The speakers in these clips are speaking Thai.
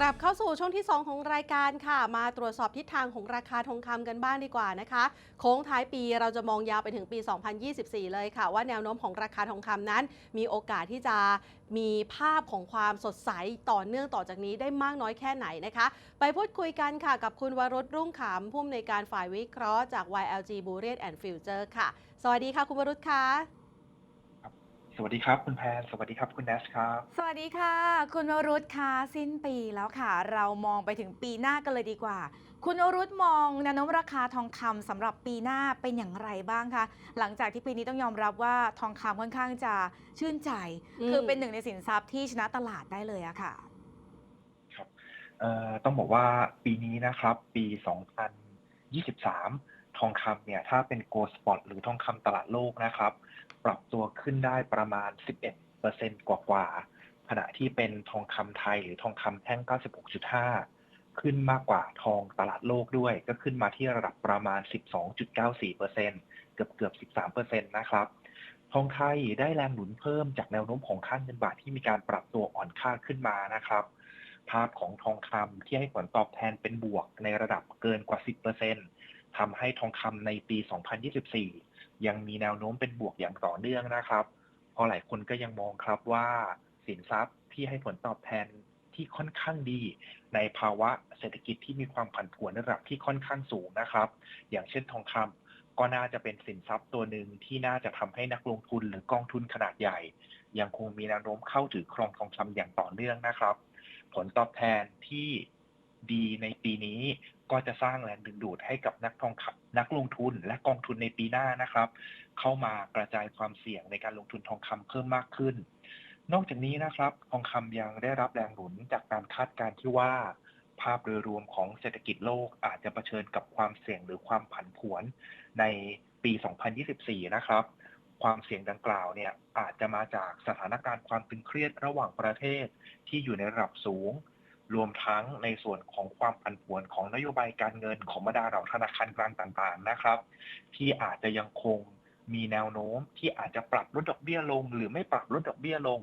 กลับเข้าสู่ช่วงที่ 2 ของรายการค่ะ มาตรวจสอบทิศทางของราคาทองคำกันบ้างดีกว่านะคะ โค้งท้ายปีเราจะมองยาวไปถึงปี 2024 เลยค่ะ ว่าแนวโน้มของราคาทองคำนั้น มีโอกาสที่จะมีภาพของความสดใสต่อเนื่องต่อจากนี้ได้มากน้อยแค่ไหนนะคะ ไปพูดคุยกันค่ะกับคุณวรุษรุ่งขำผู้อำนวยการฝ่ายวิเคราะห์จาก YLG Bullion and Future ค่ะ สวัสดีค่ะคุณวรุษค่ะ สวัสดีครับ คุณแพนสวัสดีครับ คุณแนชครับ สวัสดีค่ะ คุณวรุษค่ะสิ้นปีแล้วค่ะ เรามองไปถึงปีหน้ากันเลยดีกว่า คุณวรุษมองแนวโน้มราคาทองคำสำหรับปีหน้าเป็นอย่างไรบ้างคะหลังจากที่ปีนี้ต้องยอมรับว่าทองคำค่อนข้างจะชื่นใจอืมคือเป็นหนึ่งในสินทรัพย์ที่ชนะตลาดได้เลยอะค่ะ ครับเอ่อต้องบอกว่าปีนี้นะครับ ปี 2023 ทองคำเนี่ยถ้าเป็น Gold Spot หรือทองคำตลาดโลกนะครับ ปรับตัวขึ้นได้ประมาณ 11%กว่ากว่าๆขณะที่เป็นทองคำไทยหรือทองคำแท่ง 96.5 ขึ้นมากกว่าทองตลาดโลกด้วย ก็ขึ้นมาที่ระดับประมาณ 12.94%เกือบเกือบ 13%นะครับ ทองไทยได้แรงหนุนเพิ่มจากแนวโน้มของค่าเงินบาทที่มีการปรับตัวอ่อนค่าขึ้นมานะครับ ภาพของทองคำที่ให้ผลตอบแทนเป็นบวกในระดับเกินกว่า 10% ทำให้ทองคำในปี 2024 ยังมีแนวโน้มเป็นบวกอย่างต่อเนื่องนะครับ เพราะหลายคนก็ยังมองครับว่าสินทรัพย์ที่ให้ผลตอบแทนที่ค่อนข้างดี ในภาวะเศรษฐกิจที่มีความผันผวนในระดับที่ค่อนข้างสูงนะครับ อย่างเช่นทองคำก็น่าจะเป็นสินทรัพย์ตัวหนึ่งที่น่าจะทำให้นักลงทุนหรือกองทุนขนาดใหญ่ ยังคงมีแนวโน้มเข้าถือครองทองคำอย่างต่อเนื่องนะครับ ผลตอบแทนที่ ดีในปีนี้ก็จะสร้างแรงดึงดูดให้กับนักทองคำนักลงทุนและกองทุนในปีหน้านะครับ เข้ามากระจายความเสี่ยงในการลงทุนทองคำเพิ่มมากขึ้น นอกจากนี้นะครับ ทองคำยังได้รับแรงหนุนจากการคาดการณ์ที่ว่า ภาพโดยรวมของเศรษฐกิจโลกอาจจะเผชิญกับความเสี่ยงหรือความผันผวนในปี 2024 นะครับ ความเสี่ยงดังกล่าวเนี่ยอาจจะมาจากสถานการณ์ความตึงเครียดระหว่างประเทศที่อยู่ในระดับสูง รวมทั้งในส่วนของความผันผวนของนโยบายการเงินของบรรดาเราธนาคารกลางต่างๆนะครับ ที่อาจจะยังคงมีแนวโน้มที่อาจจะปรับลดดอกเบี้ยลง หรือไม่ปรับลดดอกเบี้ยลง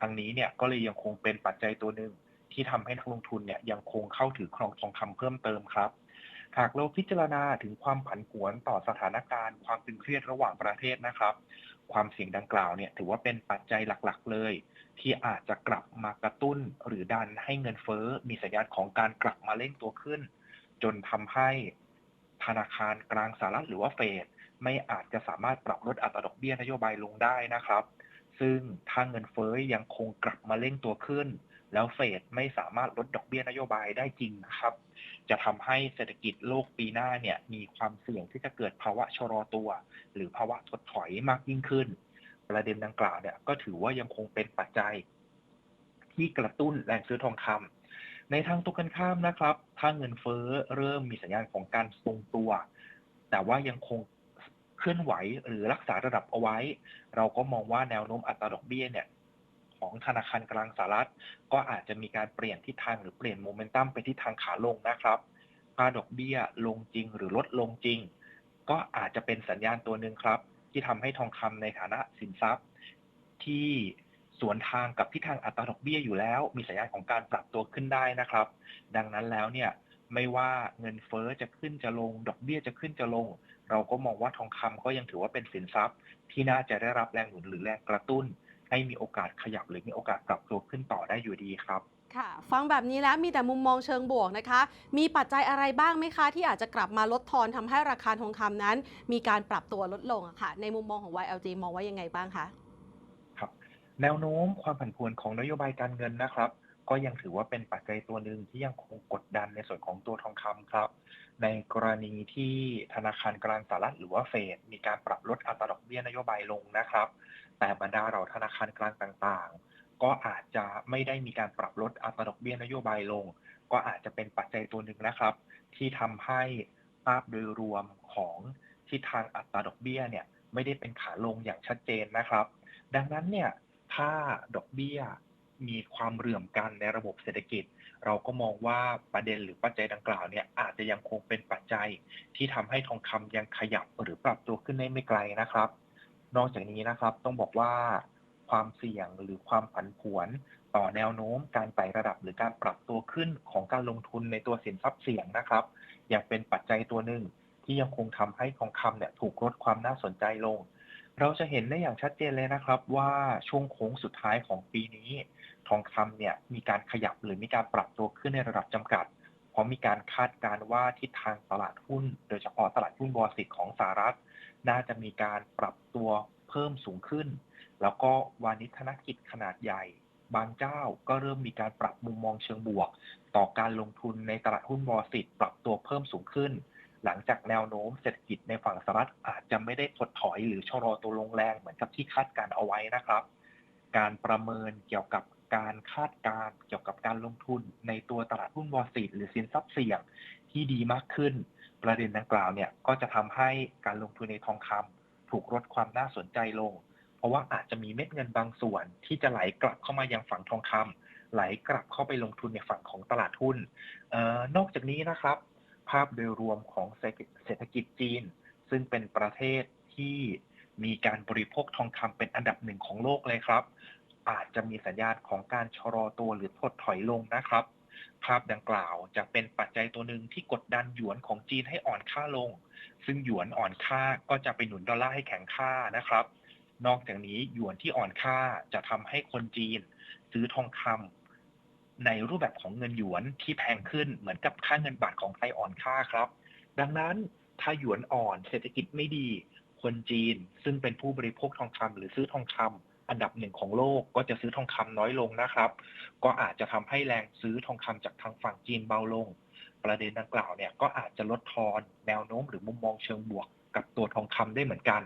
ทางนี้เนี่ยก็เลยยังคงเป็นปัจจัยตัวหนึ่งที่ทำให้นักลงทุนเนี่ยยังคงเข้าถือครองทองคำเพิ่มเติมครับ หากเราพิจารณาถึงความผันผวนต่อสถานการณ์ ความตึงเครียดระหว่างประเทศนะครับ ความเสี่ยงดังกล่าวเนี่ยถือว่าเป็นปัจจัยหลักๆเลย ที่อาจจะกลับมากระตุ้นหรือดันให้เงินเฟ้อ มีสัญญาณของการกลับมาเร่งตัวขึ้น จนทำให้ธนาคารกลางสหรัฐหรือว่าเฟดไม่อาจจะสามารถปรับลดอัตราดอกเบี้ยนโยบายลงได้นะครับ ซึ่งถ้าเงินเฟ้อยังคงกลับมาเร่งตัวขึ้น แล้วเฟดไม่สามารถลดดอกเบี้ยนโยบายได้จริงนะครับ จะทำให้เศรษฐกิจโลกปีหน้าเนี่ยมีความเสี่ยงที่จะเกิดภาวะชะลอตัว หรือภาวะถดถอยมากยิ่งขึ้น ประเด็นดังกล่าวเนี่ยก็ถือว่ายังคงเป็นปัจจัย ที่กระตุ้นแรงซื้อทองคำในทางตรงกันข้ามนะครับ ถ้าเงินเฟ้อเริ่มมีสัญญาณของการทรงตัว แต่ว่ายังคงเคลื่อนไหวหรือรักษาระดับเอาไว้ เราก็มองว่าแนวโน้มอัตราดอกเบี้ยเนี่ย ของธนาคารกลางสหรัฐ ก็อาจจะมีการเปลี่ยนทิศทางหรือเปลี่ยนโมเมนตัมไปทิศทางขาลงนะครับถ้าดอกเบี้ยลงจริงหรือลดลงจริง ก็อาจจะเป็นสัญญาณตัวหนึ่งครับ ที่ทำให้ทองคำในฐานะสินทรัพย์ ที่สวนทางกับทิศทางอัตราดอกเบี้ยอยู่แล้ว มีสัญญาณของการปรับตัวขึ้นได้นะครับ ดังนั้นแล้วเนี่ยไม่ว่าเงินเฟ้อจะขึ้นจะลง ดอกเบี้ยจะขึ้นจะลง เราก็มองว่าทองคำก็ยังถือว่าเป็นสินทรัพย์ ที่น่าจะได้รับแรงหนุนหรือแรงกระตุ้น ให้มีโอกาสขยับหรือมีโอกาสปรับตัวขึ้นต่อได้อยู่ดีครับค่ะฟังแบบนี้แล้วมีแต่มุมมองเชิงบวกนะคะ มีปัจจัยอะไรบ้างไหมคะ ที่อาจจะกลับมาลดทอนทำให้ราคาทองคำนั้น มีการปรับตัวลดลงอะค่ะ ในมุมมองของ YLG มองว่ายังไงบ้างคะครับแนวโน้มความผันผวนของนโยบายการเงินนะครับ ก็ยังถือว่าเป็นปัจจัยตัวหนึ่งที่ยังคงกดดันในส่วนของตัวทองคำครับ ในกรณีที่ธนาคารกลางสหรัฐหรือว่าเฟดมีการปรับลดอัตราดอกเบี้ยนโยบายลงนะครับ แต่บรรดาเราธนาคารกลางต่างๆ ก็อาจจะไม่ได้มีการปรับลดอัตราดอกเบี้ยนโยบายลง ก็อาจจะเป็นปัจจัยตัวหนึ่งนะครับ ที่ทำให้ภาพโดยรวมของทิศทางอัตราดอกเบี้ยเนี่ยไม่ได้เป็นขาลงอย่างชัดเจนนะครับ ดังนั้นเนี่ยถ้าดอกเบี้ย มีความเหลื่อมกันในระบบเศรษฐกิจ เราก็มองว่าประเด็นหรือปัจจัยดังกล่าวเนี่ยอาจจะยังคงเป็นปัจจัยที่ทำให้ทองคำยังขยับหรือปรับตัวขึ้นได้ไม่ไกลนะครับ นอกจากนี้นะครับต้องบอกว่าความเสี่ยงหรือความผันผวนต่อแนวโน้มการไต่ระดับหรือการปรับตัวขึ้นของการลงทุนในตัวสินทรัพย์เสี่ยงนะครับ ยังเป็นปัจจัยตัวหนึ่งที่ยังคงทำให้ทองคำเนี่ยถูกลดความน่าสนใจลง เราจะเห็นได้อย่างชัดเจนเลยนะครับว่าช่วงโค้งสุดท้ายของปีนี้ ทองคำเนี่ยมีการขยับหรือมีการปรับตัวขึ้นในระดับจำกัด เพราะมีการคาดการณ์ว่าทิศทางตลาดหุ้น โดยเฉพาะตลาดหุ้นบอลสิทของสหรัฐ น่าจะมีการปรับตัวเพิ่มสูงขึ้น แล้วก็วานิชธนกิจขนาดใหญ่ บางเจ้าก็เริ่มมีการปรับมุมมองเชิงบวก ต่อการลงทุนในตลาดหุ้นบอลสิทปรับตัวเพิ่มสูงขึ้น หลังจากแนวโน้มเศรษฐกิจในฝั่งสหรัฐอาจจะไม่ได้ถดถอยหรือชะลอตัวลงแรงเหมือนกับที่คาดการณ์เอาไว้นะครับการประเมินเกี่ยวกับ การคาดการณ์เกี่ยวกับการลงทุนในตัวตลาดหุ้นวอลซีหรือสินทรัพย์เสี่ยงที่ดีมากขึ้น ประเด็นดังกล่าวเนี่ยก็จะทำให้การลงทุนในทองคำถูกลดความน่าสนใจลง เพราะว่าอาจจะมีเม็ดเงินบางส่วน ที่จะไหลกลับเข้ามายังฝั่งทองคำไหลกลับเข้าไปลงทุนในฝั่งของตลาดหุ้นออนอกจากนี้นะครับ ภาพโดยรวมของเศรษฐกิจจีน ซึ่งเป็นประเทศที่มีการบริโภคทองคำเป็นอันดับหนึ่งของโลกเลยครับ อาจจะมีสัญญาณของการชะลอตัวหรือถดถอยลงนะครับ ภาพดังกล่าวจะเป็นปัจจัยตัวหนึ่งที่กดดันหยวนของจีนให้อ่อนค่าลง ซึ่งหยวนอ่อนค่าก็จะไปหนุนดอลลาร์ให้แข็งค่านะครับ นอกจากนี้หยวนที่อ่อนค่าจะทำให้คนจีน ซื้อทองคำในรูปแบบของเงินหยวนที่แพงขึ้นเหมือนกับค่าเงินบาทของไทยอ่อนค่าครับ ดังนั้นถ้าหยวนอ่อนเศรษฐกิจไม่ดี คนจีนซึ่งเป็นผู้บริโภคทองคำหรือซื้อทองคำ อันดับหนึ่งของโลกก็จะซื้อทองคำน้อยลงนะครับ ก็อาจจะทำให้แรงซื้อทองคำจากทางฝั่งจีนเบาลง ประเด็นดังกล่าวเนี่ยก็อาจจะลดทอนแนวโน้มหรือมุมมองเชิงบวกกับตัวทองคำได้เหมือนกัน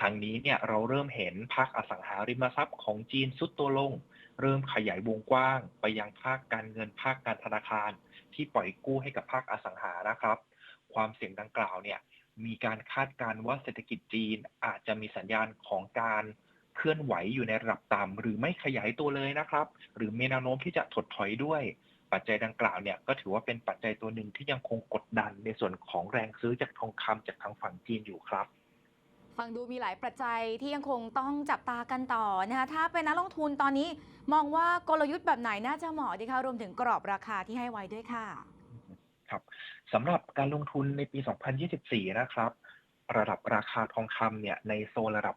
ทางนี้เนี่ยเราเริ่มเห็นภาคอสังหาริมทรัพย์ของจีนซุดตัวลง เริ่มขยายวงกว้าง ไปยังภาคการเงินภาคการธนาคาร ที่ปล่อยกู้ให้กับภาคอสังหานะครับ ความเสี่ยงดังกล่าวเนี่ยมีการคาดการณ์ว่าเศรษฐกิจจีนอาจจะมีสัญญาณของการ เคลื่อนไหวอยู่ในระดับต่ำหรือไม่ขยายตัวเลยนะครับ หรือมีแนวโน้มที่จะถดถอยด้วย ปัจจัยดังกล่าวเนี่ยก็ถือว่าเป็นปัจจัยตัวหนึ่งที่ยังคงกดดันในส่วนของแรงซื้อจากทองคำจากทางฝั่งจีนอยู่ครับฟังดูมีหลายปัจจัยที่ยังคงต้องจับตากันต่อนะคะถ้าเป็นนักลงทุนตอนนี้มองว่ากลยุทธ์แบบไหนน่าจะเหมาะดีคะรวมถึงกรอบราคาที่ให้ไว้ด้วยค่ะ ครับสำหรับการลงทุนในปี 2024 นะครับ ระดับราคาทองคำเนี่ยในโซนระดับ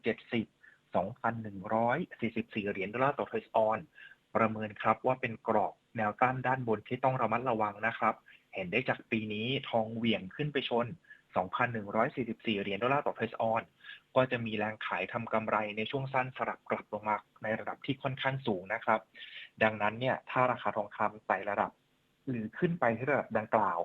2,070 2,144 เหรียญดอลลาร์ต่อทอยส์ออนประเมินครับว่าเป็นกรอบแนวต้านด้านบนที่ต้องระมัดระวังนะครับ เห็นได้จากปีนี้ทองเหวี่ยงขึ้นไปชน 2,144 เหรียญดอลลาร์ต่อทอยส์ออนก็จะมีแรงขายทำกำไรในช่วงสั้นสลับกลับลงมาในระดับที่ค่อนข้างสูงนะครับ ดังนั้นเนี่ยถ้าราคาทองคำไต่ระดับ หรือขึ้นไปที่ระดับดังกล่าว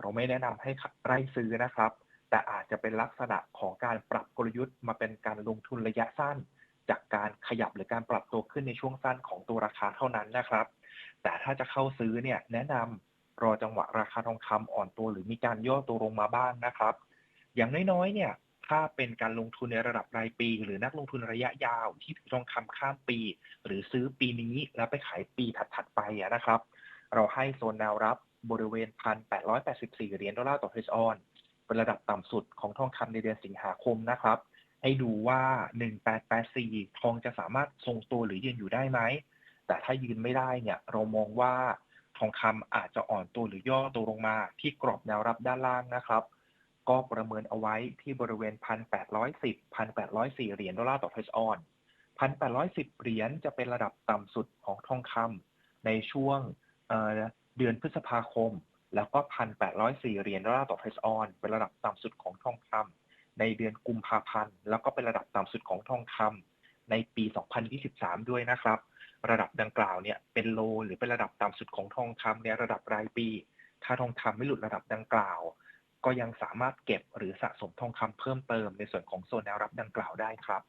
เราไม่แนะนำให้ไร่ซื้อนะครับ แต่อาจจะเป็นลักษณะของการปรับกลยุทธ์มาเป็นการลงทุนระยะสั้น จากการขยับหรือการปรับตัวขึ้นในช่วงสั้นของตัวราคาเท่านั้นนะครับ แต่ถ้าจะเข้าซื้อเนี่ยแนะนำรอจังหวะราคาทองคำอ่อนตัวหรือมีการย่อตัวลงมาบ้างนะครับ อย่างน้อยๆ เนี่ยถ้าเป็นการลงทุนในระดับรายปี หรือนักลงทุนระยะยาวที่ถือทองคำข้ามปี หรือซื้อปีนี้แล้วไปขายปีถัดๆไปอะนะครับ เราให้โซนแนวรับบริเวณ 1,884 เหรียญดอลลาร์ต่อเทสออน เป็นระดับต่ำสุดของทองคำในเดือนสิงหาคมนะครับ ให้ดูว่า 1884 ทองจะสามารถทรงตัวหรือยืนอยู่ได้ไหม แต่ถ้ายืนไม่ได้เนี่ยเรามองว่าทองคำอาจจะอ่อนตัวหรือย่อตัวลงมา ที่กรอบแนวรับด้านล่างนะครับ ก็ประเมินเอาไว้ที่บริเวณ 1,810 1,804 เหรียญดอลลาร์ต่อเทสออน 1,810 เหรียญจะเป็นระดับต่ำสุดของทองคำในช่วงเเดือนพฤษภาคม แล้วก็ 1,804 เหรียญดอลลาร์ต่อเทสออน เป็นระดับต่ำสุดของทองคำในเดือนกุมภาพันธ์ แล้วก็เป็นระดับต่ำสุดของทองคำในปี 2023 ด้วยนะครับ ระดับดังกล่าวเนี่ยเป็นโล หรือเป็นระดับต่ำสุดของทองคำในระดับรายปี ถ้าทองคำไม่หลุดระดับดังกล่าว ก็ยังสามารถเก็บหรือสะสมทองคำเพิ่มเติมในส่วนของโซนแนวรับดังกล่าวได้ครับ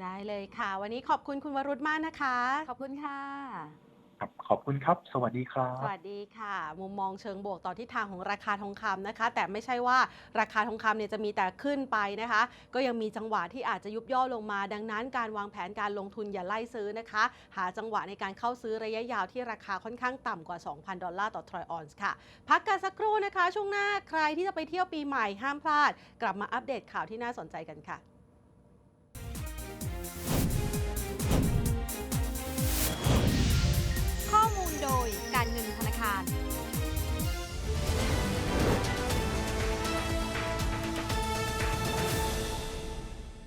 ได้เลยค่ะ วันนี้ขอบคุณคุณวรุษมากนะคะ ขอบคุณค่ะ ครับขอบคุณครับ สวัสดีครับ สวัสดีค่ะ มุมมองเชิงบวกต่อทิศทางของราคาทองคำนะคะ แต่ไม่ใช่ว่าราคาทองคำเนี่ยจะมีแต่ขึ้นไปนะคะ ก็ยังมีจังหวะที่อาจจะยุบย่อลงมา ดังนั้นการวางแผนการลงทุนอย่าไล่ซื้อนะคะ หาจังหวะในการเข้าซื้อระยะยาวที่ราคาค่อนข้างต่ำกว่า 2,000 ดอลลาร์ต่อทรอยออนซ์ค่ะ พักกันสักครู่นะคะ ช่วงหน้าใครที่จะไปเที่ยวปีใหม่ห้ามพลาด กลับมาอัปเดตข่าวที่น่าสนใจกันค่ะ โดยการเงินธนาคาร